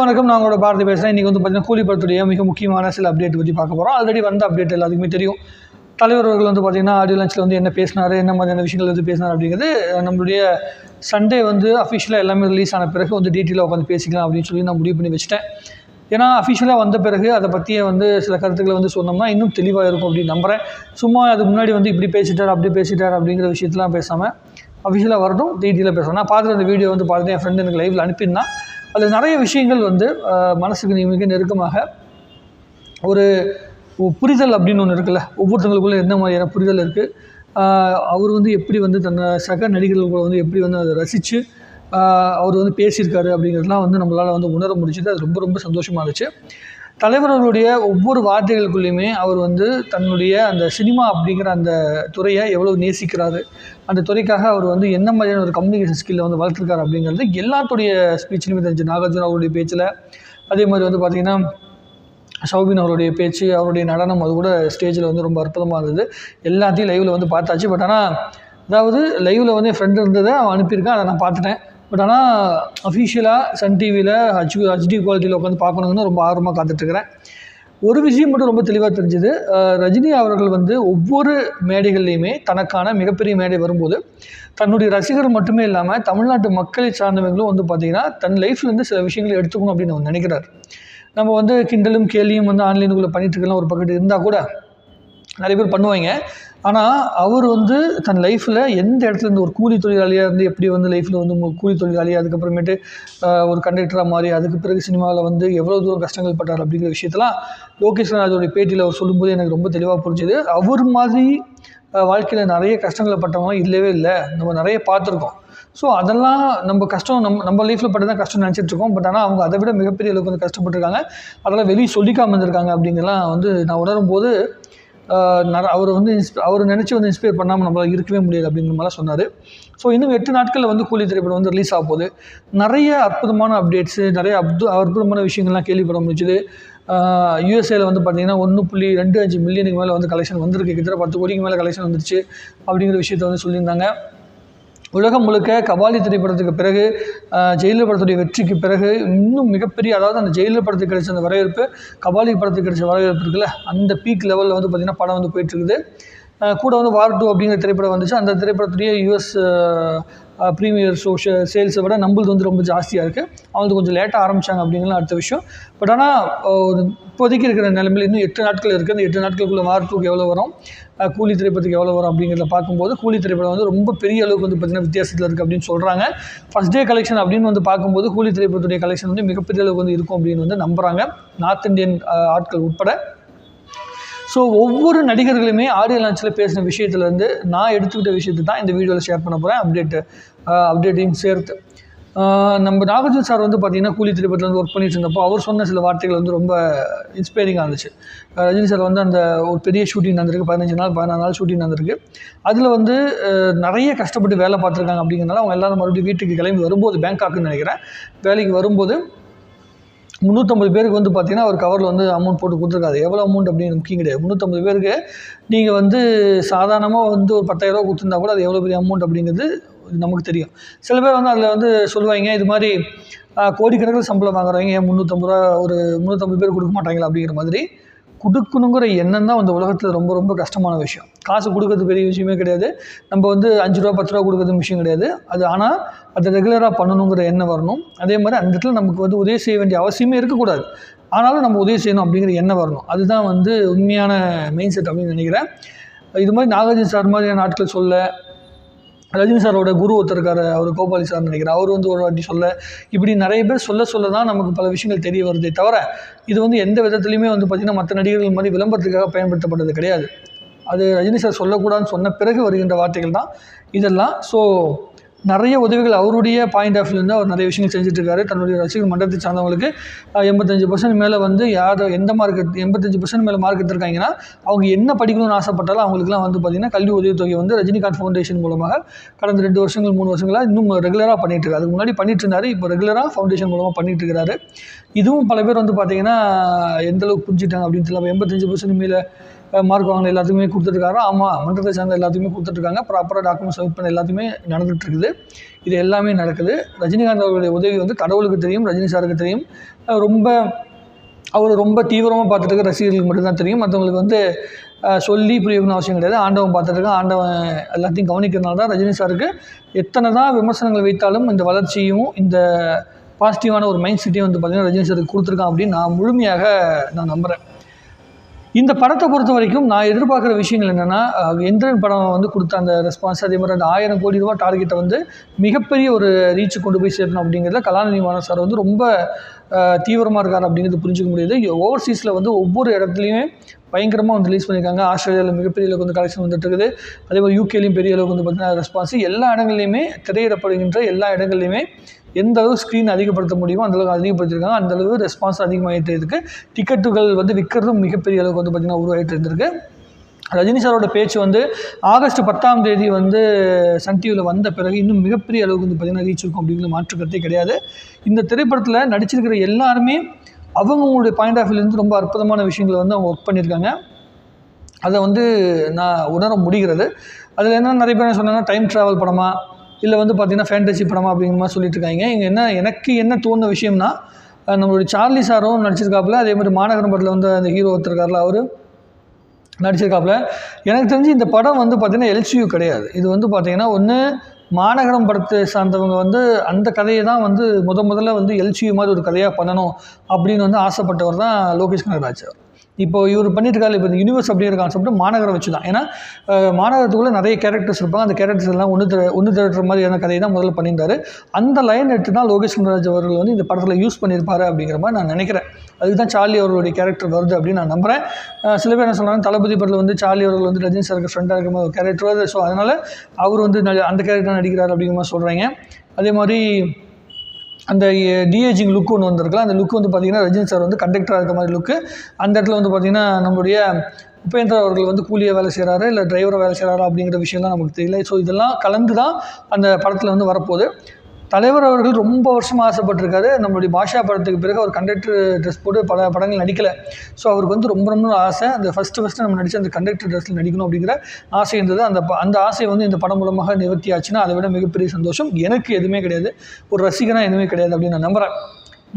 அனைவருக்கும் வணக்கம். நான் உங்களோட பாரதி பேசுகிறேன் இன்றைக்கி வந்து பார்த்தீங்கன்னா கூலி படத்துடைய மிக முக்கியமான சில அப்டேட் பற்றி பார்க்க போகிறோம் ஆல்ரெடி வந்த அப்டேட் எல்லாத்துக்குமே தெரியும். தலைவர்கள் வந்து பார்த்தீங்கன்னா ஆடியோ லஞ்சில் வந்து என்ன பேசினார் என்ன மாதிரியான விஷயங்கள் வந்து பேசினார் அப்படிங்கிறது நம்மளுடைய சண்டே வந்து அஃபிஷியலாக எல்லாமே ரிலீஸ் ஆன பிறகு வந்து டீட்டெயிலாக உட்காந்து பேசிக்கலாம் அப்படின்னு சொல்லி நான் முடிவு பண்ணி வச்சுட்டேன். ஏன்னா அஃபிஷியலாக வந்த பிறகு அதை பற்றியே வந்து சில கருத்துக்களை வந்து சொன்னோம்னா இன்னும் தெளிவாக இருக்கும் அப்படின்னு நம்புகிறேன் சும்மா அதுக்கு முன்னாடி வந்து இப்படி பேசிட்டார் அப்படி பேசிட்டார் அப்படிங்கிற விஷயத்தெலாம் பேசாமல் அஃபிஷியலாக வரட்டும் டீட்டெயிலாக பேசணும். நான் பார்த்துட்டு அந்த வீடியோ வந்து பார்த்துட்டு என் ஃப்ரெண்டு எனக்கு லைவில் அனுப்பியிருந்தான். அதில் நிறைய விஷயங்கள் வந்து மனசுக்கு மிக நெருக்கமாக ஒரு புரிதல் அப்படின்னு ஒன்று இருக்குல்ல? ஒவ்வொருத்தங்களுக்குள்ள என்ன மாதிரியான புரிதல் இருக்குது அவர் வந்து எப்படி வந்து தன்னை சக நடிகர்கள் கூட வந்து எப்படி வந்து அதை ரசித்து அவர் வந்து பேசியிருக்காரு அப்படிங்கிறதுலாம் வந்து நம்மளால் வந்து உணர முடிச்சது அது ரொம்ப ரொம்ப சந்தோஷமாக இருந்துச்சு. தலைவர்களுடைய ஒவ்வொரு வார்த்தைகளுக்குள்ளேயுமே அவர் வந்து தன்னுடைய அந்த சினிமா அப்படிங்கிற அந்த துறையை எவ்வளோ நேசிக்கிறாரு அந்த துறைக்காக அவர் வந்து என்ன மாதிரியான ஒரு கம்யூனிகேஷன் ஸ்கில்லை வந்து வளர்த்துருக்காரு அப்படிங்கிறது எல்லாத்துடைய ஸ்பீச்லையுமே தெரிஞ்சு நாகார்ஜுன் அவருடைய பேச்சில். அதே மாதிரி வந்து பார்த்திங்கன்னா சௌபின் அவருடைய பேச்சு அவருடைய நடனம் அது கூட ஸ்டேஜில் வந்து ரொம்ப அற்புதமாக இருந்தது. எல்லாத்தையும் லைவில் வந்து பார்த்தாச்சு. பட் ஆனால் அதாவது லைவில் வந்து என் ஃப்ரெண்டு இருந்ததை அவன் அனுப்பியிருக்கான். அதை நான் பார்த்துட்டேன். பட் ஆனால் அஃபிஷியலாக சன் டிவியில் ஹச் ஹச்டி குவாலிட்டியில் உட்காந்து பார்க்கணுங்கன்னு ரொம்ப ஆர்வமாக காத்துட்ருக்கிறேன். ஒரு விஷயம் மட்டும் ரொம்ப தெளிவாக தெரிஞ்சுது. ரஜினி அவர்கள் வந்து ஒவ்வொரு மேடைகள்லையுமே தனக்கான மிகப்பெரிய மேடை வரும்போது தன்னுடைய ரசிகர் மட்டுமே இல்லாமல் தமிழ்நாட்டு மக்களை சார்ந்தவங்களும் வந்து பார்த்திங்கன்னா தன் லைஃப்லேருந்து சில விஷயங்களை எடுத்துக்கணும் அப்படின்னு அவர் நினைக்கிறார். நம்ம வந்து கிண்டலும் கேலியும் வந்து ஆன்லைனுக்குள்ளே பண்ணிட்டு இருக்கலாம் ஒரு பக்கத்து இருந்தால் கூட நிறைய பேர் பண்ணுவாங்க. ஆனால் அவர் வந்து தன் லைஃப்பில் எந்த இடத்துல இருந்து ஒரு கூலி தொழிலாளியாக இருந்து எப்படி வந்து லைஃப்பில் வந்து கூலி தொழிலாளி அதுக்கப்புறமேட்டு ஒரு கண்டக்டராக மாறி அதுக்கு பிறகு சினிமாவில் வந்து எவ்வளோ தூரம் கஷ்டங்கள் பட்டார் அப்படிங்கிற விஷயத்தெல்லாம் லோகேஷ் ராஜோடைய பேட்டியில் அவர் சொல்லும்போது எனக்கு ரொம்ப தெளிவாக புரிஞ்சுது. அவர் மாதிரி வாழ்க்கையில் நிறைய கஷ்டங்களை பட்டவங்க இல்லவே இல்லை. நம்ம நிறைய பார்த்துருக்கோம். ஸோ அதெல்லாம் நம்ம கஷ்டம் நம்ம நம்ம லைஃப்பில் பட்டு தான் கஷ்டம் நினச்சிட்ருக்கோம் பட் ஆனால் அவங்க அதை விட மிகப்பெரிய அளவுக்கு வந்து கஷ்டப்பட்டுருக்காங்க. அதெல்லாம் வெளியே சொல்லிக்காமல் இருந்திருக்காங்க அப்படிங்கலாம் வந்து நான் உணரும் போது அவர் வந்து இன்ஸ்ப அவர் நினச்சி வந்து இன்ஸ்பயர் பண்ணாமல் நம்மளால் இருக்கவே முடியாது அப்படிங்கிற மாதிரிலாம் சொன்னார். ஸோ இன்னும் எட்டு நாட்களில் வந்து கூலி திரைப்படம் வந்து ரிலீஸ் ஆக போகுது. நிறைய அற்புதமான அப்டேட்ஸு நிறைய அப்து அற்புதமான விஷயங்கள்லாம் கேள்விப்பட முடிஞ்சுது. யூஎஸ்ஏல வந்து பார்த்தீங்கன்னா ஒன்று புள்ளி ரெண்டு அஞ்சு மில்லியனுக்கு மேலே வந்து கலெக்ஷன் வந்திருக்கு. கிட்டத்தட்ட பத்து கோடிக்கு மேலே கலெக்ஷன் வந்துருச்சு அப்படிங்கிற விஷயத்த வந்து சொல்லியிருந்தாங்க. உலகம் முழுக்க கபாலி திரைப்படத்துக்கு பிறகு ஜெயிலர் படத்துடைய வெற்றிக்கு பிறகு இன்னும் மிகப்பெரிய அதாவது அந்த ஜெயிலர் படத்துக்கு கிடைச்ச அந்த வரவேற்பு கபாலி படத்துக்கு கிடைச்ச வரவேற்பு இருக்குல்ல அந்த பீக் லெவலில் வந்து பார்த்திங்கன்னா படம் வந்து போயிட்டுருக்குது கூட வந்து வார் டூ அப்படிங்கிற திரைப்படம் வந்துச்சு. அந்த திரைப்படத்துடைய யூஎஸ் ப்ரீமியர் சோஷியல் சேல்ஸை விட நம்மளுது வந்து ரொம்ப ஜாஸ்தியாக இருக்குது அவங்க கொஞ்சம் லேட்டாக ஆரம்பித்தாங்க அப்படிங்கலாம் அடுத்த விஷயம். பட் ஆனால் ஒரு இப்போதைக்கு இருக்கிற நிலைமையில் இன்னும் எட்டு நாட்கள் இருக்குது அந்த எட்டு நாட்களுக்குள்ள வார் எவ்வளோ வரும்? கூலி திரைப்படத்துக்கு எவ்வளோ வரும் அப்படிங்கிறத பார்க்கும்போது கூலி திரைப்படம் வந்து ரொம்ப பெரிய அளவுக்கு வந்து பார்த்திங்கன்னா வித்தியாசத்தில் இருக்குது அப்படின்னு சொல்கிறாங்க ஃபஸ்ட் டே கலெக்ஷன் அப்படின்னு வந்து பார்க்கும்போது கூலி திரைப்படத்துடைய கலெக்ஷன் வந்து மிகப்பெரிய அளவுக்கு வந்து இருக்கும் அப்படின்னு வந்து நம்புகிறாங்க நார்த் இந்தியன் ஆட்கள் உட்பட. ஸோ ஒவ்வொரு நடிகர்களுமே ஆடியோ லான்ச்சில் பேசின விஷயத்துலேருந்து நான் எடுத்துக்கிட்ட விஷயத்தை தான் இந்த வீடியோவில் ஷேர் பண்ண போகிறேன் அப்டேட்டு அப்டேட்டையும் சேர்த்து. நம்ம நாகார்ஜுன் சார் வந்து பார்த்திங்கன்னா கூலி திரைப்படத்தில் வந்து ஒர்க் பண்ணிட்டு இருந்தப்போ அவர் சொன்ன சில வார்த்தைகள் வந்து ரொம்ப இன்ஸ்பைரிங்காக இருந்துச்சு. ரஜினி சார் வந்து அந்த ஒரு பெரிய ஷூட்டிங் நடந்திருக்கு. பதினஞ்சு நாள் பதினாறு நாள் ஷூட்டிங் நடந்திருக்கு. அதில் வந்து நிறைய கஷ்டப்பட்டு வேலை பார்த்துருக்காங்க அப்படிங்கிறனால அவங்க எல்லாரும் மறுபடியும் வீட்டுக்கு கிளம்பி வரும்போது பேங்காக்குன்னு நினைக்கிறேன். வேலைக்கு வரும்போது முந்நூற்றம்பது பேருக்கு வந்து பார்த்தீங்கன்னா ஒரு கவரில் வந்து அமௌண்ட் போட்டு கொடுத்துருக்காது எவ்வளோ அமௌண்ட் அப்படின்னு முக்கியம் கிடையாது. முந்நூற்றம்பது பேருக்கு நீங்கள் வந்து சாதாரணமாக வந்து ஒரு பத்தாயிரரூவா கொடுத்துருந்தா கூட அது எவ்வளோ பெரிய அமௌண்ட் அப்படிங்கிறது நமக்கு தெரியும். சில பேர் வந்து அதில் வந்து சொல்லுவாங்க இது மாதிரி கோடிக்கணக்கில் சம்பளம் வாங்குறவங்க ஏன் முந்நூற்றம்பது ரூபா ஒரு முந்நூற்றம்பது பேர் கொடுக்க மாட்டாங்களா? அப்படிங்கிற மாதிரி கொடுக்கணுங்கிற எண்ணம் தான் அந்த உலகத்தில் ரொம்ப ரொம்ப கஷ்டமான விஷயம். காசு கொடுக்கறது பெரிய விஷயமே கிடையாது. நம்ம வந்து அஞ்சு ரூபா பத்து ரூபா கொடுக்கறது விஷயம் கிடையாது. அது ஆனால் அதை ரெகுலராக பண்ணணுங்கிற எண்ணம் வரணும். அதே மாதிரி அந்த இடத்துல நமக்கு வந்து உதவி செய்ய வேண்டிய அவசியமே இருக்கக்கூடாது. ஆனாலும் நம்ம உதவி செய்யணும் அப்படிங்கிற எண்ணம் வரணும். அதுதான் வந்து உண்மையான மெயின் செட் அப்படின்னு நினைக்கிறேன். இது மாதிரி நாகார்ஜுன் சார் மாதிரியான ஆட்கள் சொல்ல ரஜினி சாரோட குரு ஒருத்தர் இருக்காரு அவர் கோபாலி சார் நினைக்கிறேன். அவர் வந்து ஒரு வாட்டி சொல்ல இப்படி நிறைய பேர் சொல்ல சொல்ல தான் நமக்கு பல விஷயங்கள் தெரிய வருதே தவிர இது வந்து எந்த விதத்துலையுமே வந்து பார்த்திங்கன்னா மற்ற நடிகர்கள் மாதிரி விளம்பரத்துக்காக பயன்படுத்தப்பட்டது கிடையாது. அது ரஜினி சார் சொல்லக்கூடாதுன்னு சொன்ன பிறகு வருகின்ற வார்த்தைகள் தான் இதெல்லாம். ஸோ நிறைய உதவிகள் அவருடைய பாயிண்ட் ஆஃப் வியூ அவர் நிறைய விஷயங்கள் செஞ்சுட்ருக்காரு. தன்னுடைய ரசிகர் மன்றத்தை சார்ந்தவங்களுக்கு எண்பத்தஞ்சு பர்சன்ட் மேலே வந்து யார் எந்த மார்க் எண்பத்தஞ்சு பர்சன்ட் மேலே மார்க் எடுத்திருக்காங்கன்னா அவங்க என்ன படிக்கணும்னு ஆசைப்பட்டாலும் அவங்களுக்குலாம் வந்து பார்த்திங்கன்னா கல்வி உதவித்தொகை வந்து ரஜினிகாந்த் ஃபவுண்டேஷன் மூலமாக கடந்த ரெண்டு வருஷங்கள் மூணு வருஷங்களாக இன்னும் ரெகுலராக பண்ணிகிட்டு இருக்காரு அதுக்கு முன்னாடி பண்ணிட்டு இருந்தார் இப்போ ரெகுலராக ஃபவுண்டேஷன் மூலமாக பண்ணிகிட்டு இருக்கிறாரு இதுவும் பல பேர் வந்து பார்த்தீங்கன்னா எந்தளவுக்கு புரிஞ்சுட்டாங்க அப்படின்னு தெரியல. எண்பத்தஞ்சு பர்சன்ட் மேலே மார்க் வாங்கின எல்லாத்துக்குமே கொடுத்துட்ருக்காரு ஆமாம் மன்றத்தை சேர்ந்த எல்லாத்துக்குமே கொடுத்துட்ருக்காங்க ப்ராப்பராக டாக்குமெண்ட் சப்மிட் பண்ண எல்லாத்தையுமே நடந்துகிட்டு இருக்குது இது எல்லாமே நடக்குது. ரஜினிகாந்த் அவர்களுடைய உதவி வந்து கடவுளுக்கு தெரியும் ரஜினி சாருக்கு தெரியும். ரொம்ப அவர் ரொம்ப தீவிரமாக பார்த்துட்டு இருக்க ரசிகர்களுக்கு மட்டும்தான் தெரியும். மற்றவங்களுக்கு வந்து சொல்லி புரியணும்னு அவசியம் கிடையாது. ஆண்டவன் பார்த்துட்டு ஆண்டவன் எல்லாத்தையும் கவனிக்கிறதுனால தான் ரஜினி சாருக்கு எத்தனை தான் விமர்சனங்கள் வைத்தாலும் இந்த வளர்ச்சியும் இந்த பாசிட்டிவான ஒரு மைண்ட் செட்டையும் வந்து பார்த்திங்கன்னா ரஜினி சாருக்கு கொடுத்துருக்கான் அப்படின்னு நான் முழுமையாக நான் நம்புகிறேன் இந்த படத்தை பொறுத்த வரைக்கும் நான் எதிர்பார்க்குற விஷயங்கள் என்னென்னா எந்திரன் படம் வந்து கொடுத்த அந்த ரெஸ்பான்ஸ் அதே மாதிரி அந்த ஆயிரம் கோடி ரூபா டார்கெட்டை வந்து மிகப்பெரிய ஒரு ரீச் கொண்டு போய் சேர்க்கணும் அப்படிங்கிறத கலாநிதி மாறன் சார் வந்து ரொம்ப தீவிரமாக இருக்கார் அப்படிங்கிறது புரிஞ்சுக்க முடியுது. ஓவர்சீஸில் வந்து ஒவ்வொரு இடத்துலையுமே பயங்கரமாக வந்து ரிலீஸ் பண்ணியிருக்காங்க. ஆஸ்திரேலியாவில் மிகப்பெரிய அளவுக்கு வந்து கலெக்ஷன் வந்துட்டு இருக்குது அதே மாதிரி யூகேலையும் பெரிய அளவுக்கு வந்து பார்த்தீங்கன்னா ரெஸ்பான்ஸ் எல்லா இடங்கள்லையுமே திரையிடப்படுகின்ற எல்லா இடங்கள்லையுமே எந்த அளவு ஸ்க்ரீன் அதிகப்படுத்த முடியுமோ அந்த அளவுக்கு அதிகப்படுத்திருக்காங்க. அந்த ரெஸ்பான்ஸ் அதிகமாகிட்டு இருக்கு. டிக்கெட்டுகள் வந்து விற்கிறதும் மிகப்பெரிய அளவுக்கு வந்து பார்த்திங்கன்னா உருவாகிட்டு இருந்திருக்கு. ரஜினி சாரோட பேச்சு வந்து ஆகஸ்ட் பத்தாம் தேதி வந்து சன் டிவியில் வந்த பிறகு இன்னும் மிகப்பெரிய அளவுக்கு வந்து பார்த்திங்கன்னா ரீச் இருக்கும் அப்படிங்கிற மாற்று கருத்தே கிடையாது. இந்த திரைப்படத்தில் நடிச்சிருக்கிற எல்லாருமே அவங்கவுங்களுடைய பாயிண்ட் ஆஃப் வியூலேருந்து ரொம்ப அற்புதமான விஷயங்களை வந்து அவங்க ஒர்க் பண்ணியிருக்காங்க. அதை வந்து நான் உணர முடிகிறது. அதில் என்ன நிறைய பேர் சொன்னாங்கன்னா டைம் ட்ராவல் படமாக இல்லை வந்து பார்த்திங்கன்னா ஃபேண்டசி படமா அப்படிங்கிற மாதிரி சொல்லிட்டு இருக்காங்க. இங்கே என்ன எனக்கு என்ன தோணுன விஷயம்னா நம்மளுடைய சார்லி சாரும் நடிச்சிருக்காப்புல அதே மாதிரி மாநகரம் படத்தில் வந்து அந்த ஹீரோ ஒருத்தருக்காரில் அவர் நடிச்சிருக்காப்புல. எனக்கு தெரிஞ்சு இந்த படம் வந்து பார்த்திங்கன்னா எல்சியூ கிடையாது. இது வந்து பார்த்திங்கன்னா ஒன்று மாநகரம் படத்தை சார்ந்தவங்க வந்து அந்த கதையை தான் வந்து முத முதல்ல வந்து எல்சியூ மாதிரி ஒரு கதையாக பண்ணணும் அப்படின்னு வந்து ஆசைப்பட்டவர் தான் லோகேஷ் கனகராஜ் அவர். இப்போ இவர் பண்ணிட்டு இருக்காரு இப்போ இந்த யூனிவர்ஸ் அப்படிங்கிற கான்செப்ட் மாநகரம் வச்சு தான் ஏன்னா மாநகரத்துக்குள்ளே நிறைய கேரக்டர்ஸ் இருப்பாங்க. அந்த கேரக்டர்ஸ் எல்லாம் ஒன்று திர ஒன்று திரட்டுற மாதிரியான கதையை தான் முதல்ல பண்ணியிருந்தாரு. அந்த லைன் எடுத்து தான் லோகேஷ் குமராஜ் அவர்கள் வந்து இந்த படத்தில் யூஸ் பண்ணியிருப்பாரு அப்படிங்கிற மாதிரி நான் நினைக்கிறேன். அதுக்கு தான் சார்லி அவர்களுடைய கேரக்டர் வருது அப்படின்னு நான் நம்புகிறேன் சில பேர் என்ன சொல்கிறாங்க தளபதி படத்தில் வந்து சார்லி அவர்கள் வந்து ரஜினி சாருக்கு ஃப்ரெண்டாக இருக்கிற மாதிரி ஒரு கேரக்டர் வருது. ஸோ அதனால் அவர் வந்து அந்த கேரக்டர் நடிக்கிறார் அப்படிங்கிற மாதிரி சொல்கிறாங்க அதே மாதிரி அந்த டிஏஜிங் லுக் ஒன்று வந்திருக்கலாம் அந்த லுக் வந்து பார்த்திங்கன்னா ரஜினி சார் வந்து கண்டக்டராக இருக்க மாதிரி லுக்கு அந்த இடத்துல வந்து பார்த்திங்கன்னா நம்மளுடைய உபேந்திரா அவர்கள் வந்து கூலியாக வேலை செய்கிறாரு இல்லை டிரைவராக வேலை செய்கிறாரா அப்படிங்கிற விஷயம்லாம் நமக்கு தெரியல. ஸோ இதெல்லாம் கலந்து தான் அந்த படத்தில் வந்து வரப்போகுது. தலைவர் அவர்கள் ரொம்ப வருஷமாக ஆசைப்பட்டிருக்காரு. நம்மளுடைய பாஷா படத்துக்கு பிறகு அவர் கண்டக்டர் ட்ரெஸ் போட்டு பல படங்கள் நடிக்கலை. ஸோ அவருக்கு வந்து ரொம்ப ரொம்ப ஆசை. அந்த ஃபஸ்ட்டு ஃபஸ்ட்டு நம்ம நடித்த அந்த கண்டக்டர் ட்ரெஸ்ஸில் நடிக்கணும் அப்படிங்கிற ஆசை இருந்தது. அந்த அந்த ஆசை வந்து இந்த படம் மூலமாக நிவர்த்தி ஆச்சுன்னா அதை விட மிகப்பெரிய சந்தோஷம். எனக்கு எதுவுமே கிடையாது. ஒரு ரசிகனாக எதுவுமே கிடையாது அப்படின்னு நான் நம்புகிறேன்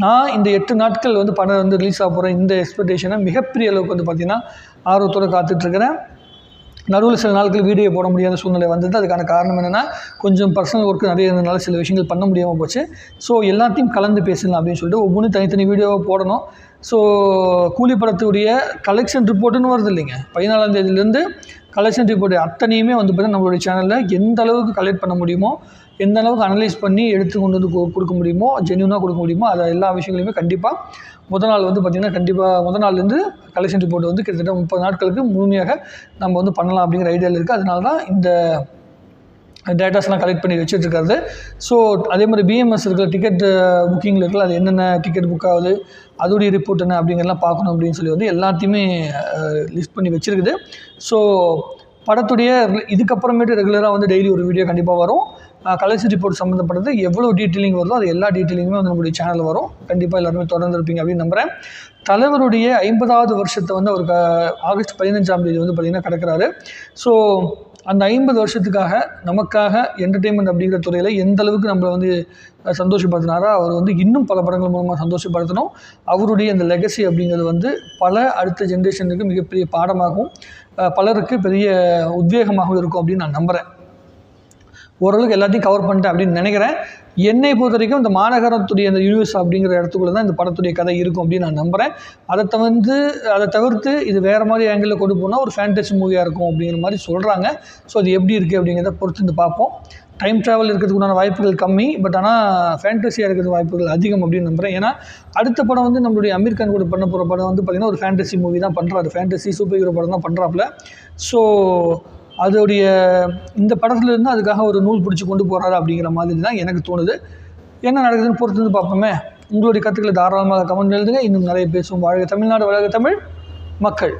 நான் இந்த எட்டு நாட்கள் வந்து படம் வந்து ரிலீஸ் ஆக போகிறேன் இந்த எக்ஸ்பெக்டேஷனை மிகப்பெரிய அளவுக்கு வந்து பார்த்திங்கன்னா ஆர்வத்தோடு காத்துட்ருக்கிறேன் நடுவில் சில நாட்கள் வீடியோ போட முடியாத சூழ்நிலை வந்தது. அதுக்கான காரணம் என்னென்னா கொஞ்சம் பர்சனல் ஒர்க் நிறைய இருந்ததுனால சில விஷயங்கள் பண்ண முடியாமல் போச்சு. ஸோ எல்லாத்தையும் கலந்து பேசலாம் அப்படின்னு சொல்லிட்டு ஒவ்வொன்றும் தனித்தனி வீடியோவை போடணும். ஸோ கூலி படத்துடைய கலெக்ஷன் ரிப்போர்ட்டுன்னு வருது இல்லைங்க. பதினாலாம் தேதியிலேருந்து கலெக்ஷன் ரிப்போர்ட் அத்தனையுமே வந்து பார்த்தீங்கன்னா நம்மளுடைய சேனலில் எந்த அளவுக்கு கலெக்ட் பண்ண முடியுமோ எந்த அளவுக்கு அனலைஸ் பண்ணி எடுத்து கொண்டு வந்து கொடுக்க முடியுமோ ஜென்யூனாக கொடுக்க முடியுமோ அதை எல்லா விஷயங்களையுமே கண்டிப்பாக முதல் நாள் வந்து பார்த்திங்கன்னா கண்டிப்பாக முதல் நாள்லேருந்து கலெக்ஷன் ரிப்போர்ட் வந்து கிட்டத்தட்ட முப்பது நாட்களுக்கு முழுமையாக நம்ம வந்து பண்ணலாம் அப்படிங்கிற ஐடியாவில் இருக்குது அதனால தான் இந்த டேட்டாஸ்லாம் கலெக்ட் பண்ணி வச்சுட்டுருக்காரு ஸோ அதே மாதிரி பிஎம்எஸ் இருக்கிற டிக்கெட் புக்கிங்கில் இருக்கல அது என்னென்ன டிக்கெட் புக் ஆகுது அதோடைய ரிப்போர்ட் என்ன அப்படிங்கிறலாம் பார்க்கணும் அப்படின்னு சொல்லி வந்து எல்லாத்தையுமே லிஸ்ட் பண்ணி வச்சுருக்குது. ஸோ படத்துடைய இதுக்கப்புறமேட்டு ரெகுலராக வந்து டெய்லி ஒரு வீடியோ கண்டிப்பாக வரும். கலர்ஸ் ரிப்போர்ட் சம்மந்தப்பட்டது எவ்வளோ டீட்டெயிலிங் வருதோ அது எல்லா டீட்டெயிலிங்குமே வந்து நம்மளுடைய சேனல் வரும். கண்டிப்பாக எல்லாருமே தொடர்ந்து இருப்பீங்க அப்படின்னு நம்புகிறேன் தலைவருடைய ஐம்பதாவது வருஷத்தை வந்து அவர் க- ஆகஸ்ட் பதினஞ்சாம் தேதி வந்து பார்த்திங்கன்னா கிடக்கிறாரு. ஸோ அந்த ஐம்பது வருஷத்துக்காக நமக்காக என்டர்டெயின்மெண்ட் அப்படிங்கிற துறையில் எந்த அளவுக்கு நம்மளை வந்து சந்தோஷப்படுத்தினாரோ அவர் வந்து இன்னும் பல படங்கள் மூலமாக சந்தோஷப்படுத்தணும். அவருடைய அந்த லெகசி அப்படிங்கிறது வந்து பல அடுத்த ஜென்ரேஷனுக்கு மிகப்பெரிய பாடமாகவும் பலருக்கு பெரிய உத்வேகமாகவும் இருக்கும் அப்படின்னு நான் நம்புகிறேன் ஓரளவுக்கு எல்லாத்தையும் கவர் பண்ணிட்டேன் அப்படின்னு நினைக்கிறேன். என்னை பொறுத்த வரைக்கும் இந்த மாநகரத்துடைய அந்த யூனிவர்ஸ் அப்படிங்கிற இடத்துக்குள்ள தான் இந்த படத்துடைய கதை இருக்கும் அப்படின்னு நான் நம்புகிறேன் அதை தவிர்த்து அதை தவிர்த்து இது வேறு மாதிரி ஆங்கிளில் கொண்டு போனால் ஒரு ஃபேண்டசி மூவியாக இருக்கும் அப்படிங்கிற மாதிரி சொல்கிறாங்க ஸோ அது எப்படி இருக்குது அப்படிங்கிறத பொறுத்து வந்து பார்ப்போம். டைம் ட்ராவல் இருக்கிறதுக்குண்டான வாய்ப்புகள் கம்மி பட் ஆனால் ஃபேண்டசியாக இருக்கிறது வாய்ப்புகள் அதிகம் அப்படின்னு நம்புகிறேன் ஏன்னா அடுத்த படம் வந்து நம்மளுடைய அமீர் கான் கூட பண்ண போகிற படம் வந்து பார்த்திங்கன்னா ஒரு ஃபேண்டசி மூவி தான் பண்ணுறாரு ஃபேண்டசி சூப்பர் ஹீரோ படம் தான் பண்ணுறாப்புல ஸோ அதோடைய இந்த படத்துலேருந்து அதுக்காக ஒரு நூல் பிடிச்சி கொண்டு போகிறாரு அப்படிங்கிற மாதிரி தான் எனக்கு தோணுது. என்ன நடக்குதுன்னு பொறுத்து வந்து பார்ப்போமே. உங்களுடைய கருத்துக்களை தாராளமாக கமெண்ட் எழுதுங்க. இன்னும் நிறைய பேசுவோம். வாழ்க தமிழ்நாடு வளர்க தமிழ் மக்கள்.